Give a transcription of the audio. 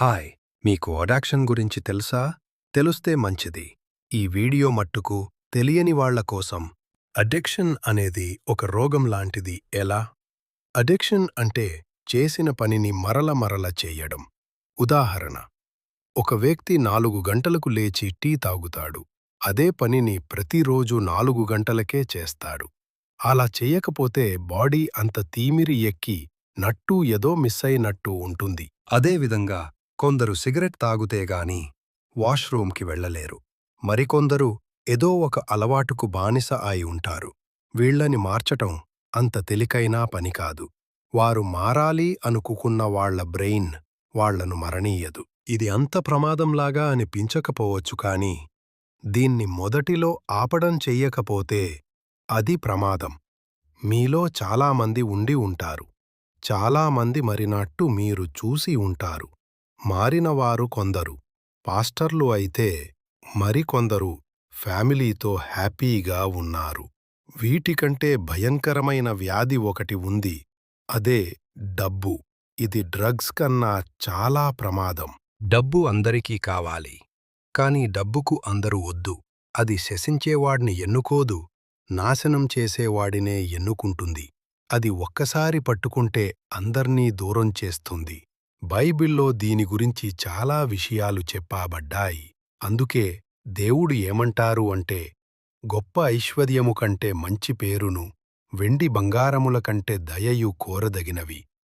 Hi మీకు అడాక్షన్ గురించి తెలుసా? తెలుస్తే మంచిది. ఈ వీడియో మట్టుకు తెలియని వాళ్ళ కోసం. అడిక్షన్ అనేది ఒక రోగం లాంటిది. ఎలా? అడిక్షన్ అంటే చేసిన పనిని మరల మరల చేయడం. ఉదాహరణ ఒక వ్యక్తి నాలుగు గంటలకు లేచి టీ తాగుతాడు. అదే పనిని ప్రతిరోజు నాలుగు గంటలకే చేస్తాడు. అలా చెయ్యకపోతే బాడీ అంత తీమిరి ఎక్కి నట్టూ ఏదో మిస్సయినట్టు ఉంటుంది. అదేవిధంగా కొందరు సిగరెట్ తాగుతే గాని వాష్రూమ్కి వెళ్ళలేరు. మరికొందరు ఏదో ఒక అలవాటుకు బానిస అయి ఉంటారు. వీళ్ళని మార్చటం అంత తెలికైనా పనికాదు వారు మారాలి అనుకున్న వాళ్ళ బ్రెయిన్ వాళ్ళను మరణీయదు ఇది అంత ప్రమాదంలాగా అనిపించకపోవచ్చు కాని దీన్ని మొదటిలో ఆపడం చెయ్యకపోతే అది ప్రమాదం. మీలో చాలామంది ఉండి ఉంటారు. చాలామంది మరినట్టు మీరు చూసి ఉంటారు. మారినవారు కొందరు. పాస్టర్లు అయితే మరికొందరు ఫ్యామిలీతో హ్యాపీగా ఉన్నారు. వీటికంటే భయంకరమైన వ్యాధి ఒకటి ఉంది. అదే డబ్బు. ఇది డ్రగ్స్ కన్నా చాలా ప్రమాదం. డబ్బు అందరికీ కావాలి. కాని డబ్బుకు అందరూ వద్దు. అది శశించేవాడిని ఎన్నుకోదు. నాశనం చేసేవాడినే ఎన్నుకుంటుంది. అది ఒక్కసారి పట్టుకుంటే అందర్నీ దూరం చేస్తుంది. బైబిల్లో దీని గురించి చాలా విషయాలు చెప్పాబడ్డాయి. అందుకే దేవుడు ఏమంటారు అంటే గొప్ప ఐశ్వర్యము కంటే మంచి పేరును వెండి బంగారముల కంటే దయయు కోరదగినవి.